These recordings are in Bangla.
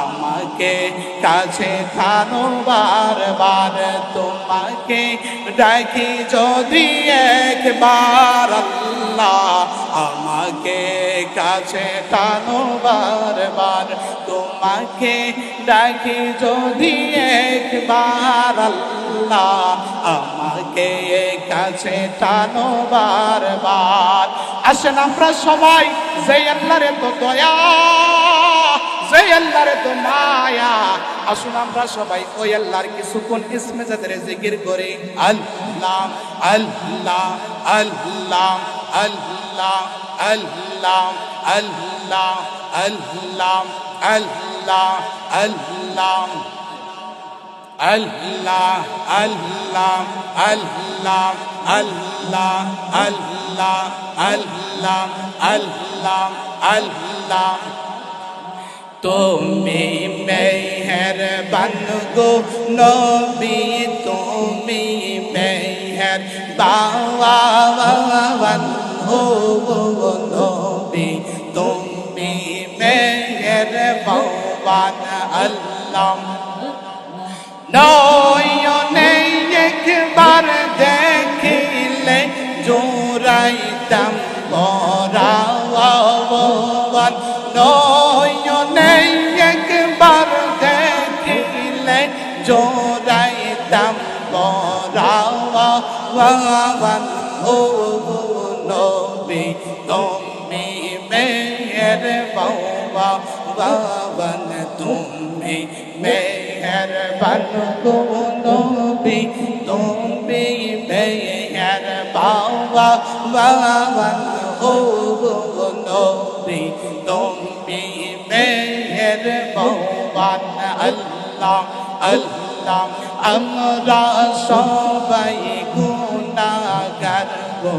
আমাকে কাছে টানো বারবার। তোমাকে ডাকি যদি একবার আল্লাহ আমাকে কাছে টানো বারবার। তোমাকে ডাকি যদি একবার আল্লাহ আমাকে কাছে টানো বারবার। আসেন আমরা সবাই যে আল্লাহর তো দয়া। যে আল্লাহর তো মায়া আসুন আমরা সবাই ওই আল্লাহর কিছুক্ষণ ইসমে যাদের জিকির করি আল্লাহ আল্লাহ আল্লাহ আল্লাহ আল্লাহ আল্লাহ আল্লাহ আল্লাহ আল্লাহ আল্লাহ আল্লাহ আল্লাহ আল্লাহ আল্লাহ আল্লাহ আল্লাহ আল্লাহ তুমি মেহরবান গো নবী তুমি মেহর বাবান হো নবী তুমি মেহর বাবান আল্লাহ নয়নে একবার দেখিলে জোড়াইতাম বরাওয়ান নয়নে জোড়াইতাম বরাওয়ান ও নবী, তুমি মেয়ের বাবা বাবান তুমি মেহরবান গো নবী, তুমি মেহর বাবা বাবান ও নবী, তুমি মেহর বাবান আল্লাহ আল্লাহ আমরা সবাই গুনাহগার গো,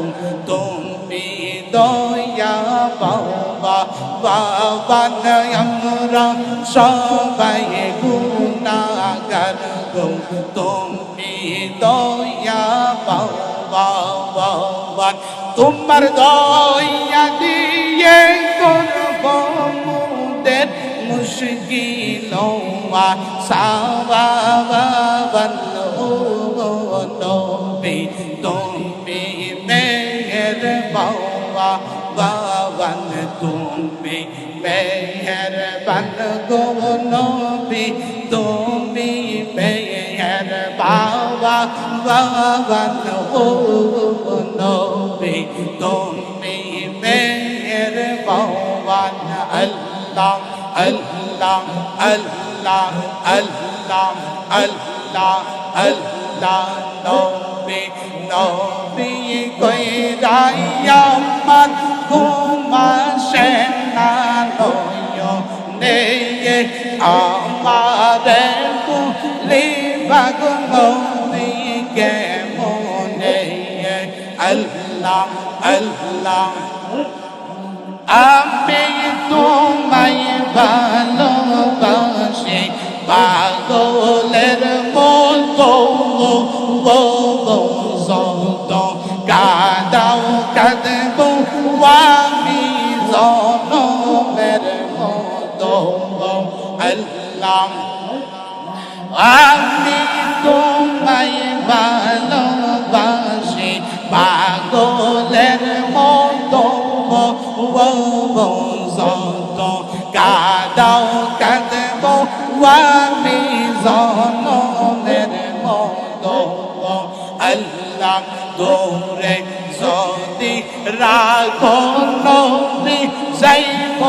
তুমি দয়া বাবা বাবান আমরা সবাই গুনাহগার গো, তুমি দয়া বাবা। বাবান তোমার দয়া দিয়ে করব মুদের مشکلوں ساوا بلو نوبی تم پہ مہر بوا باون تم پہ مہر بن گو نوبی تم پہ مہر باوا باون ہو আল্লাহ আল্লাহ আল্লাহ আল্লাহ আল্লাহ নবী নবী কইরাইয়া মান ঘুমাসে না নয়নে আমারে কুলি বাগ নবী কে মনে আল্লাহ আল্লাহ আমি তোমায় ভালোবাসি, পাগলের মতো। সত কাদাও কাঁদব, আমি জনমের মতো। আল্লাহ, আমি তোমায় ভালোবাসি দৌড়ে যদি রাখো নবী যাইব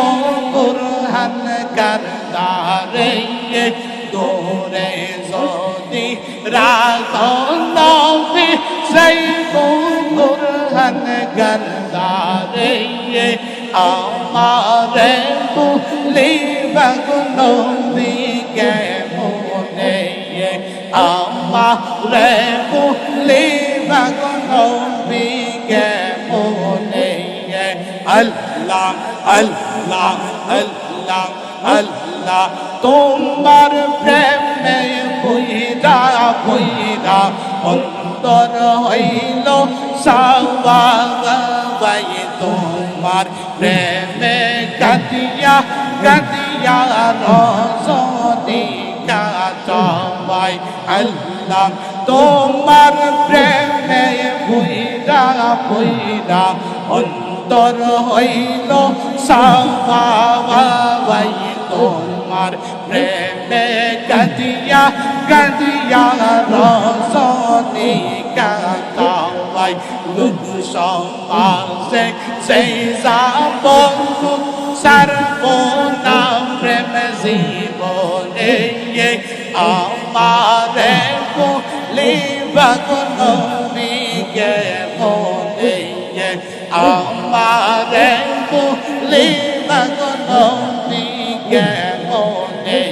বুরহান কারদারে দৌড়ে যদি রাখো নবী যাইব বুরহান কারদারে আমারে ভুলি বাগুনো দিকে মনে, আমারে ভুলি বাগুনো আল্লাহ আল্লাহ আল্লাহ আল্লাহ। তোমার প্রেমে বইরা বইরা অন্তর হইল সাবাই তোমার প্রেমে কাটিয়া কাদিয়া রজনী কাটাবাই আল্লাহ তোমার প্রেমে ভুইরা ভুইরা অন্তর হইল সাবাই তোমার প্রেমে কাদিয়া কাদিয়া রজনী কাটাবাই লুক সমাজে সেই যাবন সর্বনা প্রেম জীবনে আমারে বলি বাগন আমারে বলি বাগন গে মনে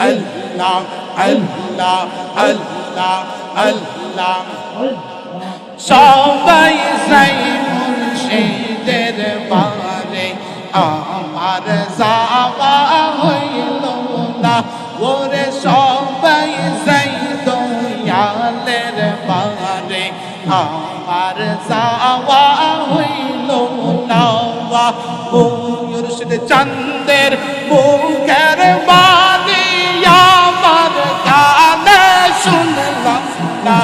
আল্লাহ আল্লাহ আল্লাহ আল্লাহ সবাই সাই মুর্শিদের বারে আমার যাওয়া মুর্শিদ চন্দের মুখের বাণী আমার কানে শুনলাম না।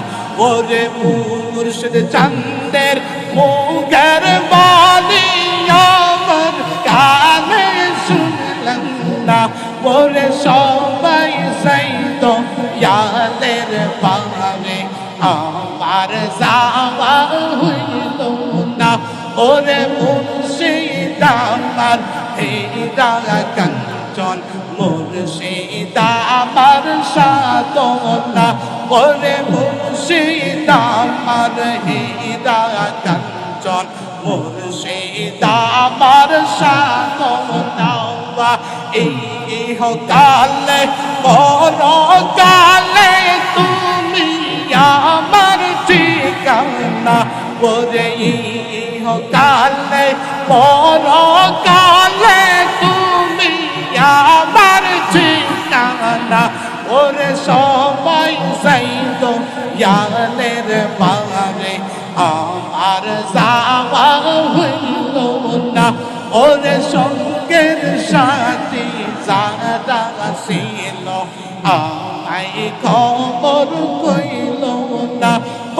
ওরে মুর্শিদ চন্দের মুখের বাণী আমার কানে শুনলাম না। ওরে সবাই সেই তো ইয়াদের পারে আমার যাওয়া হইল না। ওরে মুর্শিদ আমার হীরা কাঞ্চন মুর্শিদ আমার সাধনা ওরে মুর্শিদ আমার হীরা কাঞ্চন মুর্শিদ আমার সাধনা। এই কালে বড় কালে তুমি আমার ঠিকানা ওরে কালে বড় কালে তুমি আমার ঠিকানা। ওরে সবাই সাইদ ইয়ালের বারে আমার যাওয়া হইল না। ওরে সঙ্গের সাথী যারা ছিল, আমায় খবর কইল না।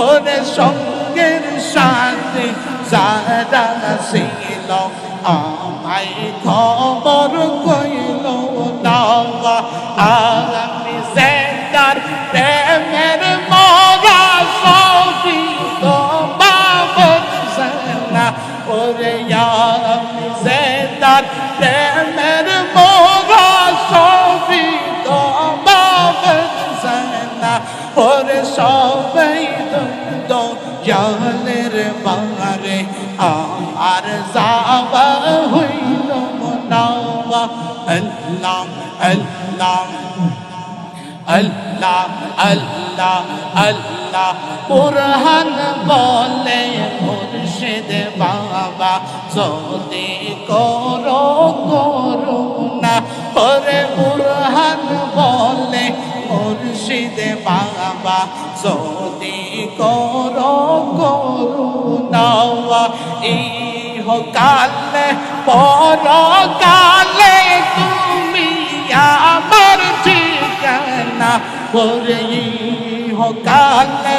ওরে সঙ্গের সাথে যারা ছিল। আমায় খবর কইল না আমি সেন্টার প্রেমের মরা সবই তো বাবর সেনা ওরে আমি সেন্টার প্রেমের মরা সবই তো বাবর সেনা ওরে সবাই তো জালের আমার যাওয়া হইল নাওয়া আল্লাহ আল্লাহ আল্লাহ আল্লাহ আল্লাহ কুরহান বলে মুর্শিদ বাবা যদি করো করুণা ওরে বুরহান বলে মুর্শিদ বাবা যদি করো করুণা ইহ কালে পরকালে তুমি আমার ঠিকানা। করে ইহ কালে